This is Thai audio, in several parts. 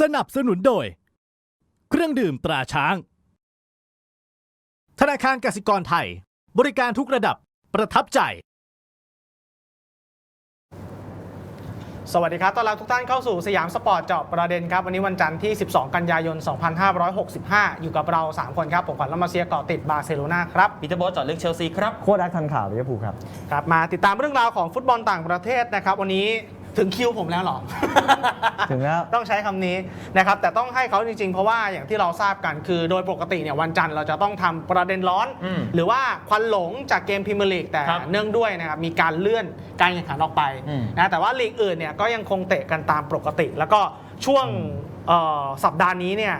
สนับสนุนโดย เครื่องดื่มตราช้าง ธนาคารกสิกรไทย บริการทุกระดับประทับใจ สวัสดีครับ ต้อนรับทุกท่านเข้าสู่สยามสปอร์ตเจาะประเด็นครับ วันนี้วันจันทร์ที่ 12 กันยายน 2565 อยู่กับเรา 3 คนครับ ผมขวัญละมาเซียเกาะติดบาร์เซโลนาครับ ปีเตอร์โบอสเจอดลึกเชลซีครับ โคตรดักทันข่าวลิเวอร์พูลครับ ครับ มาติดตามเรื่องราวของฟุตบอลต่างประเทศนะครับ วันนี้ ถึงคิวผมแล้วเหรอ ถึงแล้ว ต้องใช้คำนี้นะครับ แต่ต้องให้เขาจริงๆ เพราะว่าอย่างที่เราทราบกันคือโดยปกติเนี่ยวันจันทร์เราจะต้องทำประเด็นร้อน อืมหรือว่าควันหลงจากเกมพรีเมียร์ลีกแต่ครับเนื่องด้วยนะครับมีการเลื่อนการแข่งขันออกไปอืม นะแต่ว่าลีกอื่นเนี่ยก็ยังคงเตะกันตามปกติ แล้วก็ช่วงเอ่อสัปดาห์นี้เนี่ย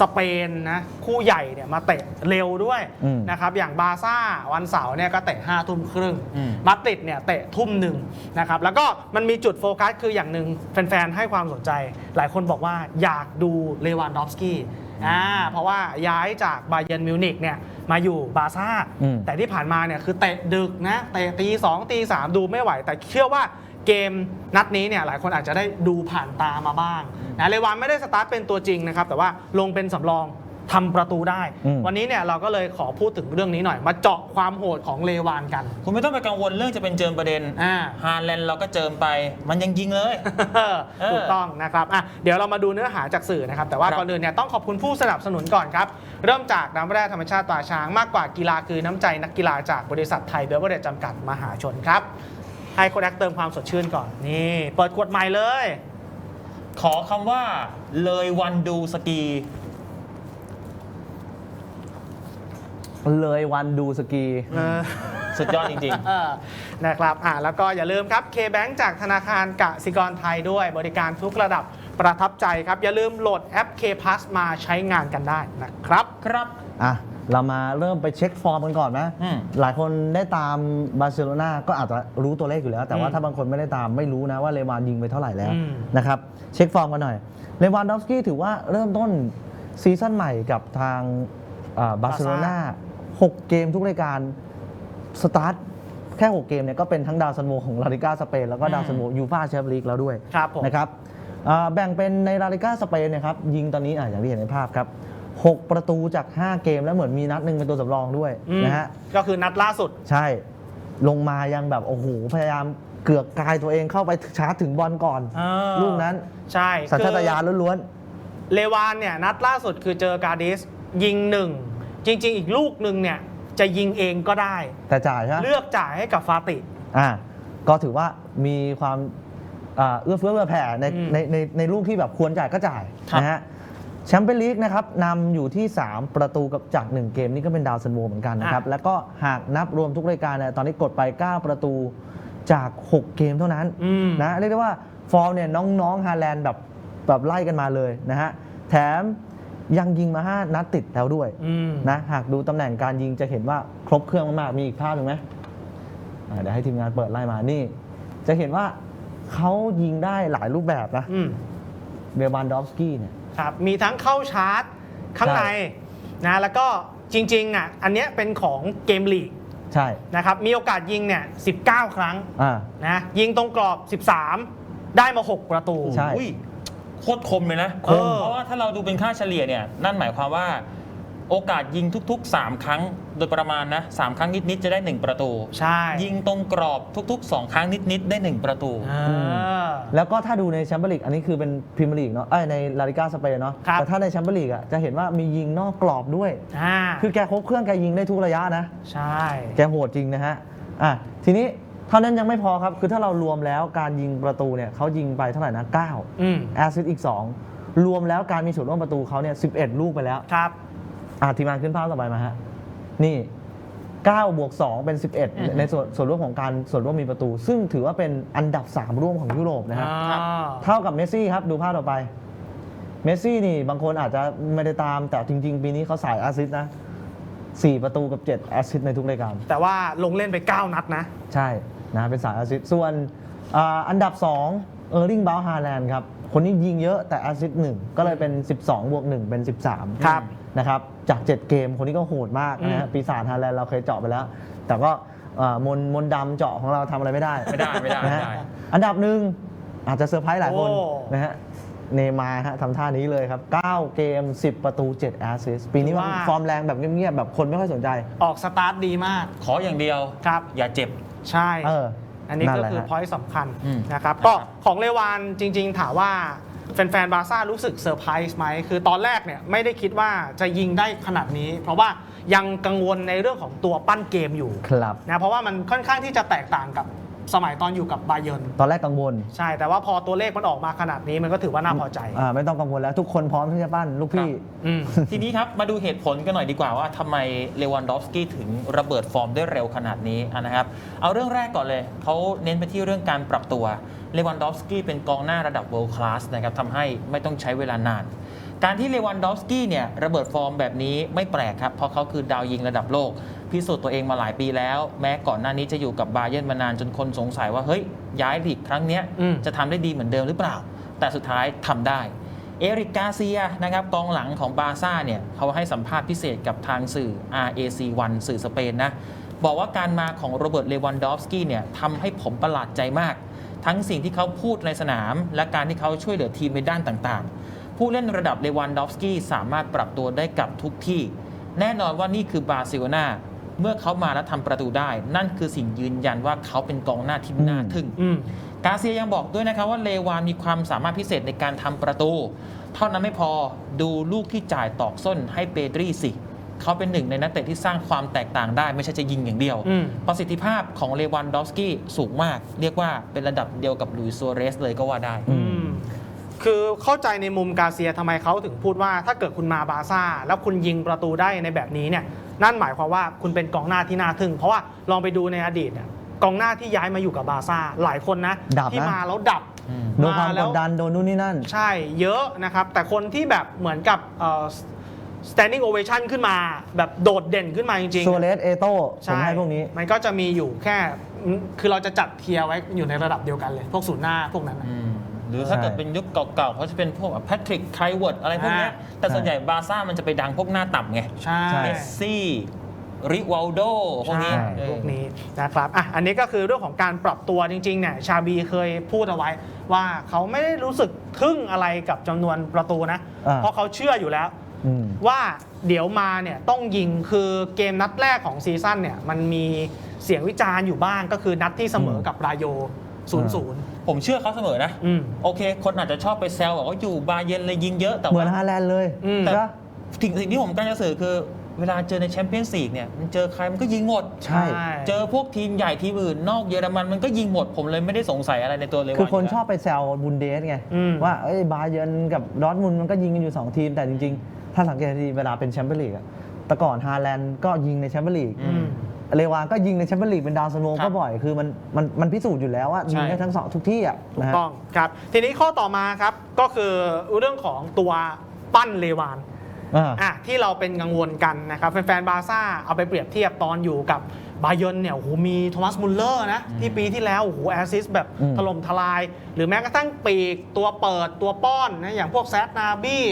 สเปนนะคู่ใหญ่เนี่ยมาเตะเร็วด้วยอืมนะครับอย่างบาร์ซ่าวันเสาร์เนี่ยก็เตะ5้าทุ่มครึ่งอืม มาดริดเนี่ยเตะทุ่มหนึ่งนะครับแล้วก็มันมีจุดโฟกัสคืออย่างหนึ่งแฟนๆ ให้ความสนใจ หลายคนบอกว่าอยากดูเลวานดอฟสกี้อ่าเพราะว่าย้ายจากบาเย r n นมิวนิกเนี่ยมาอยู่บาร์ซ่า อืม แต่ที่ผ่านมาเนี่ยคือเตะดึกนะเตะตีสองตีสามดูไม่ไหว แต่เชื่อว่า เกมนัดนี้เนี่ยหลายคนอาจจะได้ดูผ่านตามาบ้างนะเลวานไม่ได้สตาร์ทเป็นตัวจริงนะครับแต่ว่าลงเป็นสำรองทำประตูได้อืมวันนี้เนี่ยเราก็เลยขอพูดถึงเรื่องนี้หน่อย มาเจาะความโหดของเลวานกัน คุณไม่ต้องไปกังวลเรื่องจะเป็นเจิมประเด็นอ่าฮาแลนด์เราก็เจิมไป มันยังยิงเลยเออถูกต้องนะครับอะเดี๋ยวเรามาดูเนื้อหาจากสื่อนะครับ แต่ว่าครับก่อนอื่นเนี่ยต้องขอบคุณผู้สนับสนุนก่อนครับ เริ่มจากน้ำแร่ธรรมชาติตราช้างมากกว่ากีฬาคือน้ำใจนักกีฬาจากบริษัทไทยเบเวอร์เรจจำกัดมหาชนครับ ให้โคดักเติมความสดชื่นก่อน นี่ เปิดขวดใหม่เลย ขอคำว่าเลยวันดูสกี เลยวันดูสกี เออ สุดยอดจริง เออนะครับอะแล้วก็อย่าลืมครับ K-Bank จากธนาคารกสิกรไทยด้วย บริการทุกระดับประทับใจครับ อย่าลืมโหลดแอป K Plus มาใช้งานกันได้นะครับ ๆ ครับ อะ เรามาเริ่มไปเช็คฟอร์มกันก่อนไหมอืมหลายคนได้ตามบาร์เซโลนาก็อาจจะรู้ตัวเลขอยู่แล้ว แต่ว่าอืมถ้าบางคนไม่ได้ตามไม่รู้นะว่าเลวานยิงไปเท่าไหร่แล้วอืม นะครับเช็คฟอร์มกันหน่อยเลวานดอฟสกี้ถือว่าเริ่มต้นซีซั่นใหม่กับทางบาร์เซโลนา6เกมทุกรายการ สตาร์ทแค่ 6 เกมเนี่ยก็เป็นทั้งดาวซันโวของลาลิก้าสเปนแล้วก็ดาวซันโวยูฟาแชมเปี้ยนลีกแล้วด้วยครับผม นะครับอ่าแบ่งเป็นในลาลิก้าสเปนเนะครับยิงตอนนี้อะอย่างที่เห็นในภาพครับ 6 ประตูจาก 5 เกมแล้วเหมือนมีนัดหนึ่งเป็นตัวสำรองด้วยอืมนะฮะ ก็คือนัดล่าสุด ใช่ ลงมายังแบบ โอ้โห พยายามเกือกกายตัวเองเข้าไปชาร์จถึงบอลก่อนอ่าลูกนั้น ใช่สัญชาตญาณคือล้วน เลวานเนี่ยนัดล่าสุดคือเจอกาดิสยิงหนึ่ง จริง ๆ อีกลูกหนึ่งเนี่ยจะยิงเองก็ได้ ๆ แต่จ่ายใช่ไหมเลือกจ่ายให้กับฟาติ อ่า ก็ถือว่ามีความอ่าเอื้อเฟื้อเผื่อแผ่ในอืมในในในลูกที่แบบควรจ่ายก็จ่ายครับ นะฮะ แชมเปี้ยนลีกนะครับนำอยู่ที่ 3 ประตูกับจาก 1 เกม นี่ก็เป็นดาวซันโวเหมือนกันนะครับ แล้วก็หากนับรวมทุกรายการเนี่ยตอนนี้กดไป 9 ประตูจาก 6 เกมเท่านั้นอืมนะเรียกได้ว่าฟอร์มเนี่ยน้องๆฮาแลนด์แบบแบบไล่กันมาเลยนะฮะแถมยังยิงมา 5 นัดติดแล้วด้วยอืมนะหากดูตำแหน่งการยิงจะเห็นว่าครบเครื่องมากๆมีอีกภาพหนึ่งไหมอ่าเดี๋ยวให้ทีมงานเปิดไล่มานี่ จะเห็นว่าเขายิงได้หลายรูปแบบนะอืมเบลบานดอฟสกี้เนี่ย ครับมีทั้งเข้าชาร์จข้างในใช่นะแล้วก็จริงๆอะอันเนี้ยเป็นของเกมลีกใช่นะครับมีโอกาสยิงเนี่ย19 ครั้งอ่านะยิงตรงกรอบ 13 ได้มา 6 ประตูใช่อุ้ยโคตรคมเลยนะคมเพราะว่าถ้าเราดูเป็นค่าเฉลี่ยเนี่ยนั่นหมายความว่า โอกาสยิงทุกๆ 3 ครั้งโดยประมาณนะ3ครั้งนิดๆจะได้ 1 ประตู ใช่ยิงตรงกรอบทุกๆ 2 ครั้งนิดๆ ได้ 1 ประตู อ่า แล้วก็ถ้าดูในแชมเปี้ยนลีกอันนี้คือเป็นพรีเมียร์ลีกเนาะเอ้ยในลาลิก้าสเปนเนาะครับ แต่ถ้าในแชมเปี้ยนลีกอะจะเห็นว่ามียิงนอกกรอบด้วย อ่าคือแกครบเครื่องแกยิงได้ทุกระยะนะ ใช่ แกโหดจริงนะฮะ อะ ทีนี้เท่านั้นยังไม่พอครับ คือถ้าเรารวมแล้วการยิงประตูเนี่ยเขายิงไปเท่าไหร่นะ9อืมแอสซิสต์อีก 2 รวมแล้วการมีส่วนร่วมประตูเขาเนี่ย11 ลูกไปแล้ว ครับ อะทีมงานขึ้นภาพต่อไปมาฮะ นี่9บวก2เป็นอืม11 ในส่วนส่วนร่วมของการส่วนร่วมมีประตู ซึ่งถือว่าเป็นอันดับ 3 ร่วมของยุโรปนะฮะอ่าเท่ากับเมสซี่ครับ ดูภาพต่อไป เมสซี่นี่บางคนอาจจะไม่ได้ตามแต่จริง ๆ ปีนี้เขาสายแอสซิสต์นะ 4 ประตูกับ7แอสซิสต์ในทุกรายการ แต่ว่าลงเล่นไป 9 นัดนะ ใช่นะเป็นสายแอสซิสต์ส่วนอาอันดับ 2 เออร์ลิงบา h ฮาแลนด์ครับคนนี้ยิงเยอะแต่แอสซิสต์หนึ่งก็เลยเป็น 12บวก1เป็น 13 ครับ นะครับจาก 7 เกมคนนี้ก็โหดมากนะอืฮะมปีศาจฮาแลนด์เราเคยเจาะไปแล้ว แต่ก็เอ่อมนมนดำเจาะของเราทำอะไรไม่ได้ไม่ได้ไม่ได้นะฮะไม่ได้ อันดับหนึ่งอาจจะเซอร์ไพรส์หลายคนโอ้ นะฮะเนย์มาร์ฮะทำท่านี้เลยครับ 9 เกม 10 ประตู 7 แอสซิสต์ปีนี้มันว่าฟอร์มแรงแบบเงียบๆแบบคนไม่ค่อยสนใจ ออกสตาร์ทดีมาก ขออย่างเดียว ครับ อย่าเจ็บ ใช่ เอออันนี้นั่ก็นแหละคือฮะพอยต์สำคัญอืมนะครับนะครับ ก็ของเลวานจริง ๆ ถามว่า แฟนๆบาร์ซ่ารู้สึกเซอร์ไพรส์ไหมคือตอนแรกเนี่ยไม่ได้คิดว่าจะยิงได้ขนาดนี้ เพราะว่ายังกังวลในเรื่องของตัวปั้นเกมอยู่ครับนะเพราะว่ามันค่อนข้างที่จะแตกต่างกับสมัยตอนอยู่กับบาเยิร์นตอนแรกกังวล ใช่แต่ว่าพอตัวเลขมันออกมาขนาดนี้มันก็ถือว่าน่าพอใจอ่าไม่ต้องกังวลแล้วทุกคนพร้อมที่จะปั้นลูกพี่อืมทีนี้ครับมาดูเหตุผลกันหน่อยดีกว่าว่าทำไมเลวันดอฟสกี้ถึงระเบิดฟอร์มได้เร็วขนาดนี้อะนะครับ เอาเรื่องแรกก่อนเลย เขาเน้นไปที่เรื่องการปรับตัว เลวันดอฟสกี้เป็นกองหน้าระดับ world class นะครับทำให้ไม่ต้องใช้เวลานาน การที่เลวันดอฟสกี้เนี่ยระเบิดฟอร์มแบบนี้ไม่แปลกครับ เพราะเขาคือดาวยิงระดับโลก พิสูจน์ตัวเองมาหลายปีแล้ว แม้ก่อนหน้านี้จะอยู่กับบาเยิร์นมานานจนคนสงสัยว่าเฮ้ยย้ายลีกครั้งเนี้ยอืมจะทำได้ดีเหมือนเดิมหรือเปล่า แต่สุดท้ายทำได้เอริกกาเซียนะครับกองหลังของบาร์ซ่าเนี่ยเขาให้สัมภาษณ์พิเศษกับทางสื่อ RAC1 สื่อสเปนนะ บอกว่าการมาของโรเบิร์ตเลวันดอฟสกี้เนี่ยทำให้ผมประหลาดใจมาก ทั้งสิ่งที่เขาพูดในสนาม และการที่เขาช่วยเหลือทีมในด้านต่างๆ ผู้เล่นระดับเลวันดอฟสกี้สามารถปรับตัวได้กับทุกที่ แน่นอนว่านี่คือบาร์เซโลนาเมื่อเขามาและทำประตูได้ นั่นคือสิ่งยืนยันว่าเขาเป็นกองหน้าที่น่าทึ่งอืมกาเซียยังบอกด้วยนะครับว่าเลวานมีความสามารถพิเศษในการทำประตู เท่านั้นไม่พอดูลูกที่จ่ายตอกส้นให้เปดรีสิ เขาเป็นหนึ่งในนักเตะที่สร้างความแตกต่างได้ ไม่ใช่จะยิงอย่างเดียวอืมประสิทธิภาพของเลวันดอฟสกี้สูงมาก เรียกว่าเป็นระดับเดียวกับลุยส์ซัวเรสเลยก็ว่าได้อือืมคือเข้าใจในมุมกาเซียทำไมเขาถึงพูดว่าถ้าเกิดคุณมาบาร์ซ่า แล้วคุณยิงประตูได้ในแบบนี้เนี่ยนั่นหมายความว่าคุณเป็นกองหน้าที่น่าทึ่ง เพราะว่าลองไปดูในอดีตเนี่ยกองหน้าที่ย้ายมาอยู่กับบาร์ซ่าหลายคนนะดับนะที่มาแล้วดับอืมโดนความแล้กดดันโดนนู่นนี่นั่น ใช่เยอะนะครับ แต่คนที่แบบเหมือนกับเอ่อ standing ovation ขึ้นมา แบบโดดเด่นขึ้นมาจริงๆซัวเรสเอโต้ผมใช่ให้พวกนี้ มันก็จะมีอยู่แค่อืมคือเราจะจัดเทียร์ไว้อยู่ในระดับเดียวกันเลย พวกศูนย์หน้าพวกนั้นนะอืมหรือถ้าใช่เกิดเป็นยุคเก่าๆเขาจะเป็นพวกแพทริกไครเวิร์ดอะไรพวกเนี้ยอ่าแต่ส่วนใหญ่บาร์ซ่ามันจะไปดังพวกหน้าต่ำไงใช่ใช่เมสซี่ริวัลโดพวกนี้ใช่เออพวกนี้นะครับอะอันนี้ก็คือเรื่องของการปรับตัวจริงๆเนี่ยชาบีเคยพูดเอาไว้ ว่าเขาไม่ได้รู้สึกทึ่งอะไรกับจำนวนประตูนะอ่าเพราะเขาเชื่ออยู่แล้วอืม ว่าเดี๋ยวมาเนี่ยต้องยิงคือเกมนัดแรกของซีซั่นเนี่ยมันมีเสียงวิจารณ์อยู่บ้างก็คือนัดที่เสมอกับรายโย0-0ผมเชื่อเขาเสมอนะอืมโอเค คนอาจจะชอบไปแซวบอกว่าอยู่บาเยร์นเลยยิงเยอะแต่เหมือว่านฮาแลนด์เลยอืมแต่สิ่งสิ่งที่ผมกำลังจะสื่อคือเวลาเจอในแชมเปี้ยนส์ลีกเนี่ยมันเจอใครมันก็ยิงหมด ใช่ เจอพวกทีมใหญ่ทีมอื่นนอกเยอรมันมันก็ยิงหมด ผมเลยไม่ได้สงสัยอะไรในตัวเลยคือคนว่ายู่ชอบไปแซวบุนเดสไงอืมว่าเอ้ยบาเยิร์นกับดอร์ทมุนด์มันก็ยิงกันอยู่ 2 ทีมแต่จริง ๆ ถ้าสังเกตดีเวลาเป็นแชมเปี้ยนลีกอะแต่ก่อนฮาแลนด์ก็ยิงในแชมเปี้ยนลีกอืมเลวานก็ยิงในแชมเปี้ยนลีกเป็นดาวซันโวครับก็บ่อยคือมันมันมันพิสูจน์อยู่แล้วว่าใช่ยิงได้ทั้งสองทุกที่อะถูนะกฮะต้องครับ ทีนี้ข้อต่อมาครับก็คือเรื่องของตัวปั้นเลวานอ่าอะที่เราเป็นกังวลกันนะครับแฟนๆบาร์ซ่าเอาไปเปรียบเทียบตอนอยู่กับบาเยิร์นเนี่ยโอ้โหมีโทมัสมุลเลอร์นะที่ปีที่แล้วโอ้โหแอสซิสต์แบบอืมถล่มทลาย หรือแม้กระทั่งปีกตัวเปิดตัวป้อนนะอย่างพวกแซดนาบี้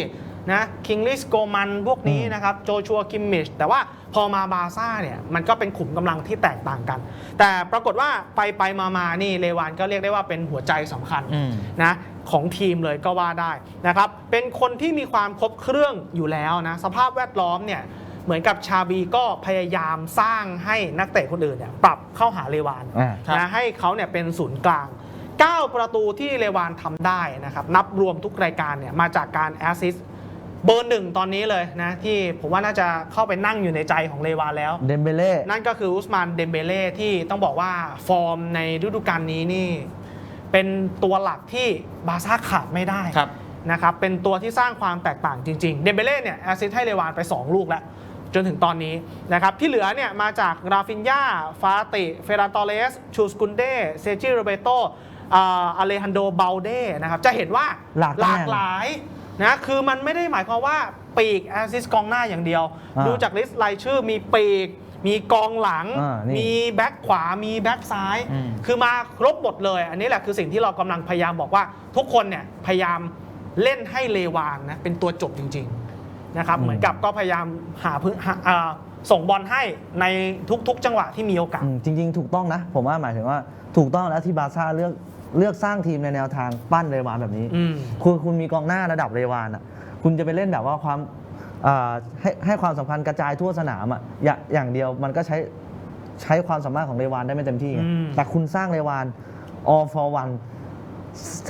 นะคิงลิสโกมันพวกนี้นะครับโจชัวคิมมิชแต่ว่าพอมาบาร์ซ่าเนี่ยมันก็เป็นขุมกำลังที่แตกต่างกัน แต่ปรากฏว่าไปไปมามานี่เลวานก็เรียกได้ว่าเป็นหัวใจสำคัญอืมนะของทีมเลยก็ว่าได้นะครับเป็นคนที่มีความครบเครื่องอยู่แล้วนะสภาพแวดล้อมเนี่ยเหมือนกับชาบีก็พยายามสร้างให้นักเตะคนอื่นเนี่ยปรับเข้าหาเลวานอ่าครับนะให้เขาเนี่ยเป็นศูนย์กลาง 9 ประตูที่เลวานทำได้นะครับนับรวมทุกรายการเนี่ยมาจากการแอสซิสต์ เบอร์หนึ่งตอนนี้เลยนะ ที่ผมว่าน่าจะเข้าไปนั่งอยู่ในใจของเลวานแล้ว เดมเบเล่ นั่นก็คืออุสมานเดมเบเล่ที่ต้องบอกว่าฟอร์มในฤดูกาลนี้นี่ เป็นตัวหลักที่บาร์ซ่าขาดไม่ได้ครับ นะครับเป็นตัวที่สร้างความแตกต่างจริงๆเดมเบเล่เนี่ยแอสซิสต์ให้เลวานไป 2 ลูกแล้ว จนถึงตอนนี้นะครับที่เหลือเนี่ยมาจากราฟินยาฟาติ เฟรานตอเลส ชูสกุนเดเซจิโรเบโตอเลฮันโดเบลเดนะครับจะเห็นว่าหลากตำแหน่งหลาย นะคือมันไม่ได้หมายความว่าปีกแอสซิสต์กองหน้าอย่างเดียว อ่าดูจากลิสต์รายชื่อมีปีก มีกองหลัง อ่านี่มีแบ็คขวามีแบ็คซ้าย อืม คือมาครบหมดเลย อันนี้แหละคือสิ่งที่เรากำลังพยายามบอกว่า ทุกคนเนี่ยพยายามเล่นให้เลวานนะเป็นตัวจบจริงๆนะครับอืม เหมือนกับก็พยายามหาพื้นหาอ่าส่งบอลให้ในทุกๆ จังหวะที่มีโอกาส อืมจริง ๆ ถูกต้องนะ ผมว่าหมายถึงว่าถูกต้องแล้วที่บาร์ซ่าเลือก เลือกสร้างทีมในแนวทางปั้นเรวานแบบนี้ อืม คุณคุณมีกองหน้าระดับเรวานอะ คุณจะไปเล่นแบบว่าความอ่าให้ให้ความสำคัญกระจายทั่วสนามอะอย่าอย่างเดียวมันก็ใช้ใช้ความสามารถของเรวานได้ไม่เต็มที่ไงอืม แต่คุณสร้างเรวาน all for one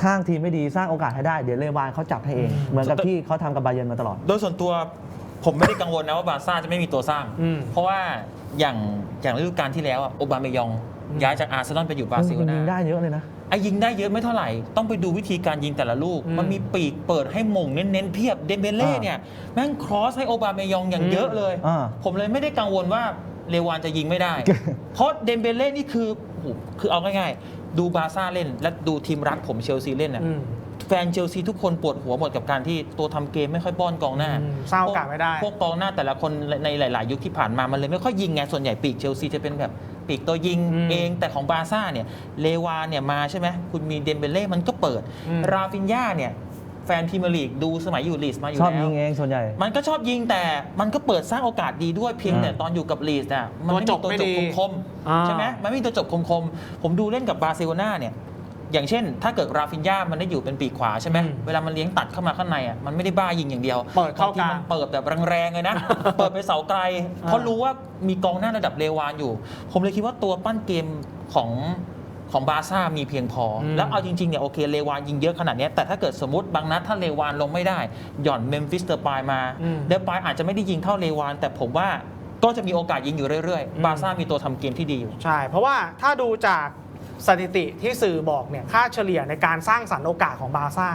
สร้างทีมไม่ดีสร้างโอกาสให้ได้เดี๋ยวเรวานเขาจับให้เอง เหมือนกับที่เขาทำกับบาเยร์นมาตลอด โดยส่วนตัวผมไม่ได้กังวลนะว่าบาร์ซ่าจะไม่มีตัวสร้าง อืม เพราะว่าอย่างอย่างฤดูกาลที่แล้วอะโอบาเมยอง ย้ายจากอาร์เซนอลไปอยู่บาร์เซโลคุณนายิงได้เยอะเลยนะ ไอ้ยิงได้เยอะไม่เท่าไหร่ ต้องไปดูวิธีการยิงแต่ละลูก อืมมันมีปีกเปิดให้หม่งเน้นๆเพียบเดมเบเล่อ่าเนี่ยแม่งครอสให้โอบาเมยองอย่างเยอะเลย อ่า ผมเลยไม่ได้กังวลว่าเลวานจะยิงไม่ได้ เพราะเดมเบเล่นี่คือโอ้โหคือเอาง่ายๆ ดูบาร์ซ่าเล่น และดูทีมรักผมเชลซีเล่นน่ะอืมแฟ นเชลซีทุกคนปวดหัวหมดกับการที่ตัวทำเกมไม่ค่อยป้อนกองหน้าอืมสร้างโอกาสไม่ได้ พวกกองหน้าแต่ละคนในหลาย ๆ ยุคที่ผ่านมามันเลยไม่ค่อยยิงไงส่วนใหญ่ปีกเชลซีจะเป็นแบบปีกตัวยิงอืมเองแต่ของบาร์ซ่าเนี่ยเลวานเนี่ยมาใช่ไหมคุณมีเดมเบเล่มันก็เปิดอืมราฟินญาเนี่ยแฟนพรีเมียร์ลีกดูสมัยอยู่ลีสมาอยู่ชอบแล้วยิงเองส่วนใหญ่ มันก็ชอบยิงแต่มันก็เปิดสร้างโอกาสดีด้วยเพียงแต่ตอนอยู่กับลีสอะมันไม่มีตัตัววจจบบไม่ดีคมอ่าๆใช่ไหมมันไม่มีตัวจบคมๆผมดูเล่นกับบาร์เซโลนาเนี่ย อย่างเช่น ถ้าเกิดราฟินญามันได้อยู่เป็นปีกขวาใช่ไหมอืมเวลามันเลี้ยงตัดเข้ามาข้างในอะมันไม่ได้บ้ายิงอย่างเดียวเปิดเข้าบงทีมันกลางเปิดแบบแรงๆเลยนะ เปิดไปเสาไกล เพราะรู้ว่ามีกองหน้าระดับเลวานอยู่ ผมเลยคิดว่าตัวปั้นเกมของของบาร์ซ่ามีเพียงพออมแล้วเอาจริงๆเนี่ยโอเคเลวานยิงเยอะขนาดเนี้ยแต่ถ้าเกิดสมมติบางนัดถ้าเลวานลงไม่ได้ หย่อนเมมฟิสเตอร์ปายมาอืมเดปายอาจจะไม่ได้ยิงเท่าเลวาน แต่ผมว่าก็จะมีโอกาสยิงอยู่เรื่อยอืมๆบาร์ซ่ามีตัวทำเกมที่ดีอยู่ ใช่ เพราะว่าถ้าดูจาก สถิติที่สื่อบอกเนี่ยค่าเฉลี่ยในการสร้างสรรค์โอกาสของบาร์ซ่า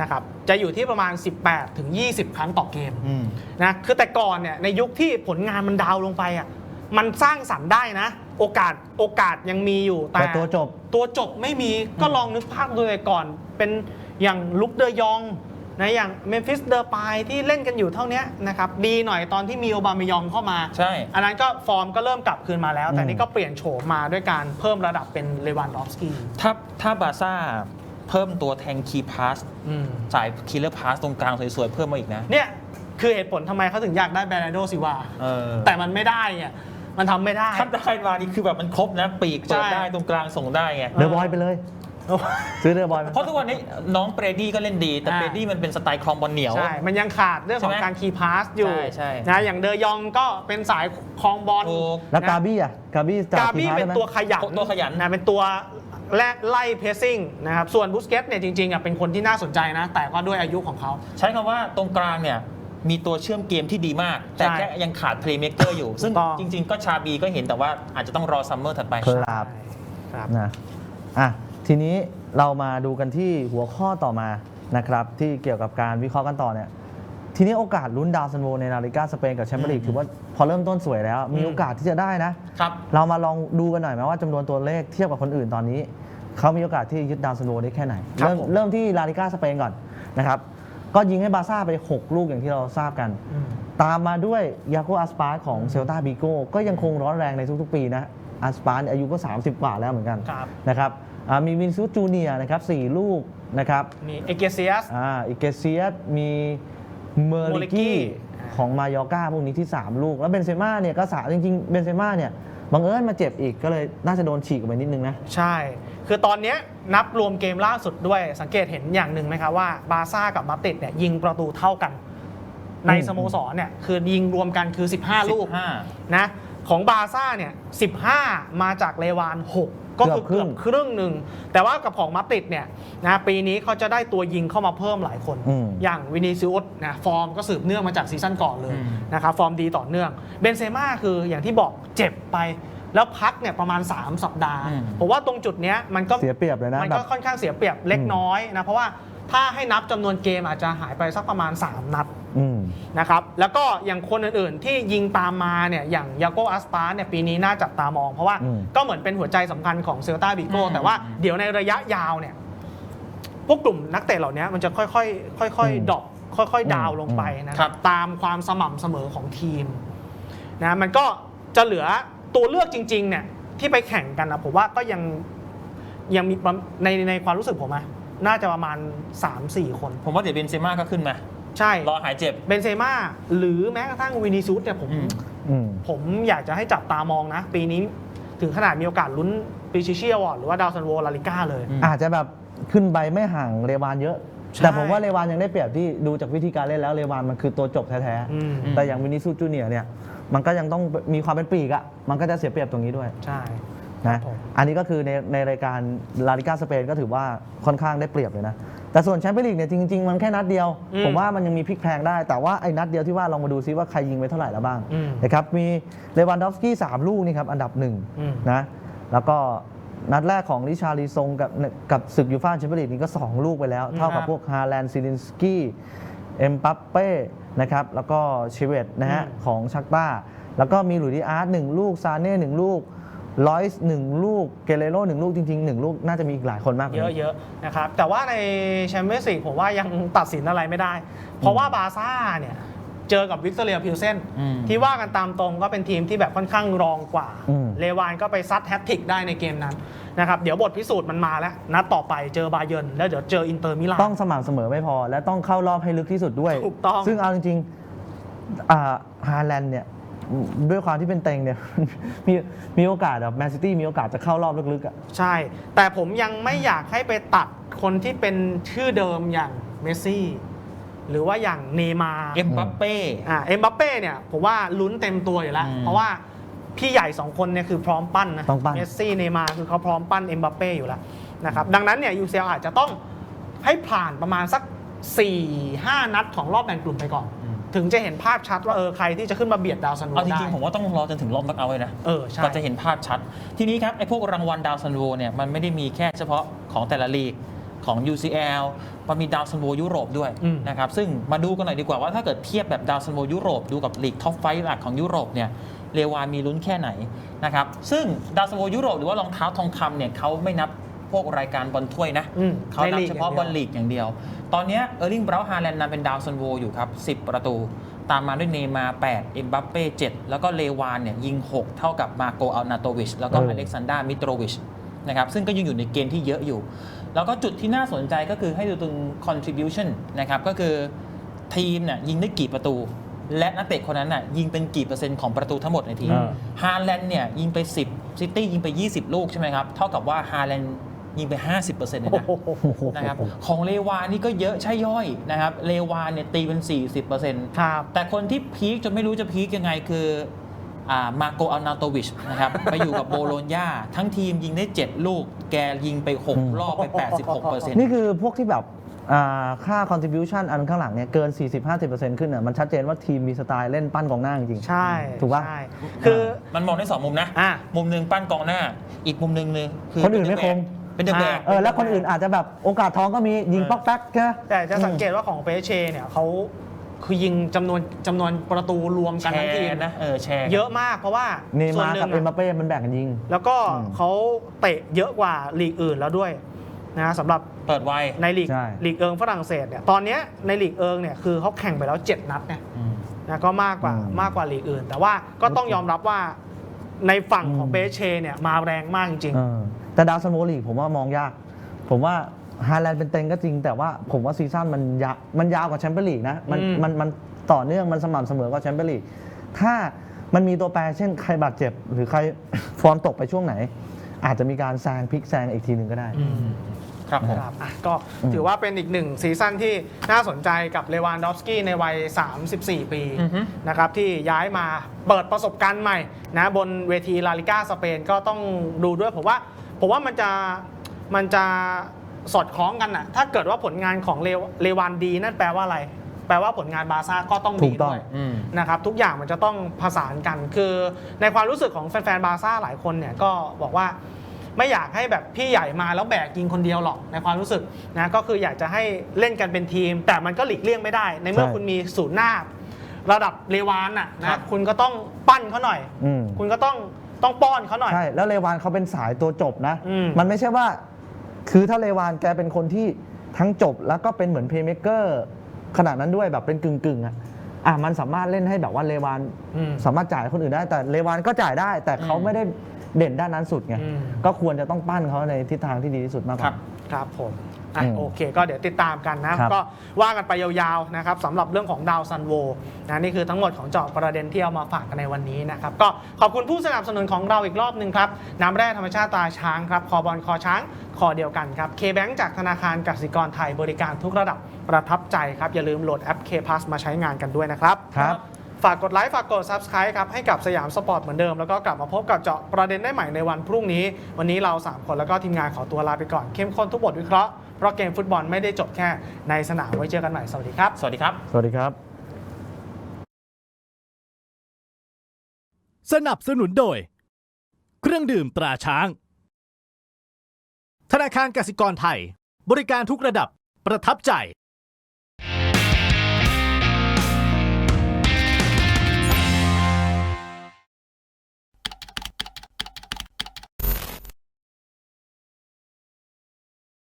นะครับจะอยู่ที่ประมาณ 18ถึง20 ครั้งต่อเกมนะคือแต่ก่อนเนี่ยในยุคที่ผลงานมันดาวน์ลงไปอะมันสร้างสรรค์ได้นะ โอกาสโอกาสยังมีอยู่แต่แต่ตัวจบตัวจบไม่มีก็ลองนึกภาพดูเลยก่อนเป็นอย่างลุกเดยอง นะอย่างเมมฟิสเดอร์ปายที่เล่นกันอยู่เท่านี้นะครับดีหน่อยตอนที่มีโอบามายองเข้ามา ใช่ อันนั้นก็ฟอร์มก็เริ่มกลับคืนมาแล้ว แต่อืมนี่ก็เปลี่ยนโฉมมาด้วยการเพิ่มระดับเป็นเลวานดอฟสกี้ถ้าถ้าบาร์ซ่าเพิ่มตัวแทงคีพาสสายคิลเลอร์พาสตรงกลางสวยๆ เพิ่มมาอีกนะ เนี่ย คือเหตุผลทำไมเขาถึงอยากได้แบรนโดซิวาเออแต่มันไม่ได้ไงมันทำไม่ได้ถ้าได้มานี่คือแบบมันครบนะ ปีกเปิดใช่ได้ตรงกลางส่งได้ไงเดอะบอยไปเลย ซื้อเดอะบอยมาเพราะทุกวันนี้น้องเปรดี้ก็เล่นดี แต่อ่าเปรดี้มันเป็นสไตล์คลองบอลเหนียว ใช่ มันยังขาดเรื่องของใช่ไหมการคีย์พาสอยู่ใช่ใช่นะอย่างเดยองก็เป็นสายคลองบอลถูกแล้วกาบี้อะกาบี้จากกาทีบี้มพาร์เป็ได้นไหมตัวขยันตัวขยันนะเป็นตัวและไล่เพสซิ่งนะครับ ส่วนบุสเกตเนี่ยจริงๆอะเป็นคนที่น่าสนใจนะ แต่ก็ด้วยอายุของเขา ใช้คำว่าตรงกลางเนี่ยมีตัวเชื่อมเกมที่ดีมาก แต่ใช่แค่ยังขาดเพลย์เม k เกอร์อยู่ ซึ่งถูกต้องจริง ๆ ก็ชาบีก็เห็นแต่ว่าอาจจะต้องรอซัมเมอร์ถัดไปครับครับนะอะ ทีนี้เรามาดูกันที่หัวข้อต่อมานะครับที่เกี่ยวกับการวิเคราะห์กันต่อเนี่ยทีนี้โอกาสลุ้นดาวซันโวในนาฬิกาสเปนกับแชมเปี้ยนลีกอืมถือว่าพอเริ่มต้นสวยแล้ว มีอืมโอกาสที่จะได้นะครับเรามาลองดูกันหน่อยไหมว่าจำนวนตัวเลขเทียบกับคนอื่นตอนนี้ เขามีโอกาสที่ยึดดาวซันโวได้แค่ไหน ครับเริ่มผม เริ่มที่ลาลิก้าสเปนก่อนนะครับก็ยิงให้บาร์ซ่าไป 6 ลูกอย่างที่เราทราบกันอืมตามมาด้วยยาโกอาสปาร์ของเซลตาบิโกก็ยังคงร้อนแรงในทุกๆ ปีนะอาสปาร์อายุก็ 30 กว่าแล้วเหมือนกันครับ นะครับอ่า มีวินซูจูเนียร์นะครับ4ลูกนะครับมีเอเกเซียสอ่าอิเกเซียสมีเมอริกี้อ่าของมายอร์กาพวกนี้ที่ 3 ลูก แล้วเบนเซม่าเนี่ยก็สาจริงๆเบนเซม่าเนี่ยบังเอิญมาเจ็บอีกก็เลยน่าจะโดนฉีกออกไปนิดนึงนะ ใช่ คือตอนเนี้ยนับรวมเกมล่าสุดด้วยสังเกตเห็นอย่างหนึ่งไหมครับว่าบาร์ซ่ากับมาดริดเนี่ยยิงประตูเท่ากัน ในอืมสโมสรเนี่ยคือยิงรวมกันคือ 15 ลูก15นะของบาร์ซ่าเนี่ย15 มาจากเลวาน 6 ก็คือเกืเกืออบบคครึ่รึ่งงหนึ่ง แต่ว่ากับของมาดริดเนี่ยนะปีนี้เขาจะได้ตัวยิงเข้ามาเพิ่มหลายคนอืมอย่างวินิซิอุสนะฟอร์มก็สืบเนื่องมาจากซีซั่นก่อนเลยอืมนะครับฟอร์มดีต่อเนื่องเบนเซม่าคืออย่างที่บอกเจ็บไปแล้วพักเนี่ยประมาณ 3 สัปดาห์อืมผมว่าตรงจุดเนี้ยมันก็เสียเปรียบเลยนะมันแบก็บค่อนข้างเสียเปรียบเล็กน้อยนะเพราะว่า ถ้าให้นับจำนวนเกมอาจจะหายไปสักประมาณ 3 นัดอืมนะครับแล้วก็อย่างคนอื่นๆที่ยิงตามมาเนี่ยอย่างยาโกอัสปาร์เนี่ยปีนี้น่าจับตามอง เพราะว่าอืมก็เหมือนเป็นหัวใจสำคัญของเซลตาบิโกอืมแต่ว่าเดี๋ยวในระยะยาวเนี่ยพวกกลุ่มนักเตะเหล่านี้มันจะค่อยๆค่อยๆดรอปค่อยๆ ดาวน์ลงไปนะครับตามความสม่ำเสมอของทีมนะมันก็จะเหลือตัวเลือกจริงๆเนี่ยที่ไปแข่งกันนะผมว่าก็ยังยังมีประในในความรู้สึกผมอะ น่าจะประมาณ 3-4 คน ผมว่าเดี๋ยวเบนเซม่าก็ขึ้นมา ใช่รอหายเจ็บ เบนเซม่าหรือแม้กระทั่งวินิซูสเนี่ยผมอืม อืม ผมอยากจะให้จับตามองนะ ปีนี้ถึงขนาดมีโอกาสลุ้นปีชิเชียวหรือว่าดาวซันโวลาลิก้าเลย อืม อาจจะแบบขึ้นไปไม่ห่างเรวานเยอะ ใช่ แต่ผมว่าเรวานยังได้เปรียบที่ดูจากวิธีการเล่นแล้วเรวานมันคือตัวจบแท้อืมๆ แต่อย่างวินิซูจูเนียร์เนี่ย มันก็ยังต้องมีความเป็นปีกอะมันก็จะเสียเปรียบตรงนี้ด้วย ใช่ นะผมอันนี้ก็คือในในรายการลาลิกาสเปนก็ถือว่าค่อนข้างได้เปรียบเลยนะ แต่ส่วนแชมเปี้ยนลีกเนี่ยจริง ๆ มันแค่นัดเดียวอืมผมว่ามันยังมีพลิกแพลงได้ แต่ว่าไอ้นัดเดียวที่ว่าลองมาดูซิว่าใครยิงไปเท่าไหร่แล้วบ้างอืมนะครับมีเลวานดอฟสกี้3ลูกนี่ครับอันดับหนึ่งอืมนะแล้วก็นัดแรกของริชารีซงกับกับศึกยูฟ่าแชมเปี้ยนลีกนี่ก็ 2 ลูกไปแล้ว เท่ากับพวกฮาแลนด์ซิลินสกี้เอ็มปัปเป้นะครับแล้วก็เชเวตนะฮะอืมของชักต้าแล้วก็มีหลุยส์ดิอาร์ตหนึ่งลูกซาเน่หนึ่งลูก ลอยส์หนึ่งลูกเกเรโร่หนึ่งลูกจริงๆหนึ่งลูกน่าจะมีอีกหลายคนมากกว่านี้ เยอะๆนะครับแต่ว่าในแชมเปี้ยนส์ลีกผมว่ายังตัดสินอะไรไม่ได้ เพราะว่าบาร์ซ่าเนี่ยเจอกับวิกตอเรียพิลเซนอืมที่ว่ากันตามตรงก็เป็นทีมที่แบบค่อนข้างรองกว่า อืม เลวานก็ไปซัดแฮตทริกได้ในเกมนั้นนะครับเดี๋ยวบทพิสูจน์มันมาแล้วนัดต่อไปเจอบาเยิร์นแล้วเดี๋ยวเจออินเตอร์มิลาน ต้องสม่ำเสมอไม่พอ และต้องเข้ารอบให้ลึกที่สุดด้วย ถูกต้องซึ่งเอาจริงๆอ่าฮาแลนด์เนี่ย ด้วยความที่เป็นเต็งเนี่ย มีมีโอกาสแบบแมนซิตี้มีโอกาสจะเข้ารอบลึกๆอะใช่ แต่ผมยังไม่อยากให้ไปตัดคนที่เป็นชื่อเดิมอย่างเมสซี่ หรือว่าอย่างเนย์มาร์เอ็มบัปเป้ อ่าเอ็มบัปเป้เนี่ยผมว่าลุ้นเต็มตัวอยู่แล้ว อืม เพราะว่าพี่ใหญ่สองคนเนี่ยคือพร้อมปั้นนะต้องปั้น เมสซี่เนย์มาร์คือเขาพร้อมปั้นเอ็มบัปเป้อยู่แล้วนะครับดังนั้นเนี่ยยูเซลอาจจะต้องให้ผ่านประมาณสัก 4-5 นัดของรอบแบ่งกลุ่มไปก่อน ถึงจะเห็นภาพชัดว่าเออใครที่จะขึ้นมาเบียดดาวซันโวเอาจได้ ริงๆผมว่าต้องรอจนถึงรอบนักเอาท์เลยนะเออใช่ ก็จะเห็นภาพชัด ทีนี้ครับไอ้พวกรางวัลดาวซันโวเนี่ยมันไม่ได้มีแค่เฉพาะของแต่ละลีกของ UCL มันมีดาวซันโวยุโรปด้วยอืม นะครับซึ่งมาดูกันหน่อยดีกว่าว่าถ้าเกิดเทียบแบบดาวซันโวยุโรปดูกับลีกท็อปไฟหลักของยุโรปเนี่ยเรวานมีลุ้นแค่ไหนนะครับซึ่งดาวซันโวยุโรปหรือว่ารองเท้าทองคำเนี่ยเขาไม่นับ พวกรายการบอลถ้วยนะอืมเขานับในลีกเฉพาะอย่างเดียวบอลลีกอย่างเดียว ตอนเนี้ยเออร์ลิงบราวน์ฮาแลนด์นำเป็นดาวซันโวอยู่ครับ 10 ประตู ตามมาด้วยเนย์มาร์8เอ็มบัปเป้7แล้วก็เลวานเนี่ยยิง 6 เท่ากับมาโกอัลนาโตวิชแล้วก็เออ อเล็กซานดรามิโตรวิชนะครับซึ่งก็ยังอยู่ในเกณฑ์ที่เยอะอยู่ แล้วก็จุดที่น่าสนใจก็คือให้ดูตรง contribution นะครับก็คือทีมเนี่ยยิงได้กี่ประตู และนักเตะคนนั้นน่ะยิงเป็นกี่เปอร์เซ็นต์ของประตูทั้งหมดในทีม อ่า ฮาแลนด์เนี่ยยิงไป 10 ซิตี้ยิงไป 20 ลูกใช่ไหมครับ เท่ากับว่าฮาแลนด์ ยิงไป 50%เลยนะโอ้โหนะครับของเลวานนี่ก็เยอะใช่ย่อยนะครับเลวานเนี่ยตีเป็น 40%ครับแต่คนที่พีคจนไม่รู้จะพีคยังไงคืออ่ามาโกอัลนาโตวิชนะครับไปอยู่กับโบโลญญาทั้งทีมยิงได้ 7 ลูก แกยิงไป 6 รอบไป 86%นี่คือพวกที่แบบอ่าค่า contribution อันข้างหลังเนี่ยเกิน 40-50%ขึ้นอะมันชัดเจนว่าทีมมีสไตล์เล่นปั้นกองหน้าจริงๆใช่ ถูกปะใช่คือมันมองได้สองมุมนะอะมุมหนึ่งปั้นกองหน้า อีกมุมหนึ่งเนี่ยคือคนอื่นไม่คม เป็นเดอะแบกอ่าเออแล้วคนอื่นอาจจะแบบโอกาสท้องก็มียิงเออป๊อกแป๊กใช่ไหมแต่จะสังเกตว่าของเปเชเนี่ยเขาคือยิงจำนวนจำนวนประตูรวมแชกันทั้งทีมร์นะเออแชร์เยอะมากเพราะว่าเนส่วนมาร์หนึ่กับงเอ็มบัอะปเป้มันแบ่งกันยิง แล้วก็อืมเขาเตะเยอะกว่าลีกอื่นแล้วด้วยนะสำหรับเปิดไวในลีกใช่ลีกเอิงฝรั่งเศสเนี่ยตอนเนี้ยในลีกเอิงเนี่ยคือเขาแข่งไปแล้ว 7 นัดเนี่ยอืมนะก็มากกว่าอืมมากกว่าลีกอื่น แต่ว่าก็ต้องยอมรับว่าในฝั่งของอืมเปเชเนี่ยมาแรงมากจริงเออ แต่ดาวซันโวลีกผมว่ามองยาก ผมว่าฮาแลนด์เป็นเต็งก็จริง แต่ว่าผมว่าซีซั่นมันยามันยาวกว่าแชมเปี้ยนลีกนะมันอืมมันมันต่อเนื่องมันสม่ำเสมอกว่าแชมเปี้ยนลีกถ้ามันมีตัวแปรเช่นใครบาดเจ็บ หรือใครฟอร์มตกไปช่วงไหน อาจจะมีการแซงพลิกแซงอีกทีหนึ่งก็ได้อืมครับผมครับอะก็อืมถือว่าเป็นอีกหนึ่งซีซั่นที่น่าสนใจกับเลวานดอฟสกี้ในวัย 34 ปีอือฮึนะครับที่ย้ายมาเปิดประสบการณ์ใหม่นะบนเวทีลาลิก้าสเปนก็ต้องดูด้วยผมว่า ผมว่ามันจะมันจะสอดคล้องกันอะถ้าเกิดว่าผลงานของเลวเลวานดีนั่นแปลว่าอะไร แปลว่าผลงานบาร์ซ่าก็ต้องถูดีกต้องด้วย อืม นะครับทุกอย่างมันจะต้องผสานกัน คือในความรู้สึกของแฟนๆบาร์ซ่าหลายคนเนี่ยก็บอกว่าไม่อยากให้แบบพี่ใหญ่มาแล้วแบกยิงคนเดียวหรอกในความรู้สึกนะก็คืออยากจะให้เล่นกันเป็นทีม แต่มันก็หลีกเลี่ยงไม่ได้ ในเมื่อใช่ คุณมีศูนย์หน้า ระดับเลวานน่ะครันะบคุณก็ต้องปั้นเขาหน่อย อืม คุณก็ต้อง ต้องป้อนเขาหน่อย ใช่แล้วเลวานเขาเป็นสายตัวจบนะ อืมมันไม่ใช่ว่า คือถ้าเลวานแกเป็นคนที่ทั้งจบแล้วก็เป็นเหมือนเพย์เม k เกอร์ขนาดนั้นด้วยแบบเป็นกึ่งกึ่งๆอะอะมันสามารถเล่นให้แบบว่าเลวานอืมสามารถจ่ายให้คนอื่นได้แต่เลวานก็จ่ายได้ แต่เขาอืมไม่ได้เด่นด้านนั้นสุดไงอืม ก็ควรจะต้องปั้นเขาในทิศทางที่ดีที่สุดมากกครัว่า บ ครับผม อะอืมโอเค ก็เดี๋ยวติดตามกันนะครับก็ว่ากันไปยาวๆนะครับสำหรับเรื่องของดาวซันโวนะนี่คือทั้งหมดของเจาะประเด็นที่เอามาฝากกันในวันนี้นะครับ ก็ขอบคุณผู้สนับสนุนของเราอีกรอบหนึ่งครับ น้ำแร่ธรรมชาติตราช้างครับคอบอลคอช้างคอเดียวกันครับ K-Bank จากธนาคารกสิกรไทยบริการทุกระดับประทับใจครับ อย่าลืมโหลดแอป K Plus มาใช้งานกันด้วยนะครับครับฝากกดไลค์ฝากกด Subscribe ครับ ให้กับสยามสปอร์ตเหมือนเดิม แล้วก็กลับมาพบกับเจาะประเด็นได้ใหม่ในวันพรุ่งนี้ วันนี้เรา 3 คนแล้วก็ทีมงานขอตัวลาไปก่อนเข้มข้นทุกบทวิเคราะห์ เพราะเกมฟุตบอลไม่ได้จบแค่ในสนามไว้เจอกันใหม่สวัสดีครับ สวัสดีครับ สวัสดีครับ สนับสนุนโดย เครื่องดื่มตราช้าง ธนาคารกสิกรไทย บริการทุกระดับประทับใจ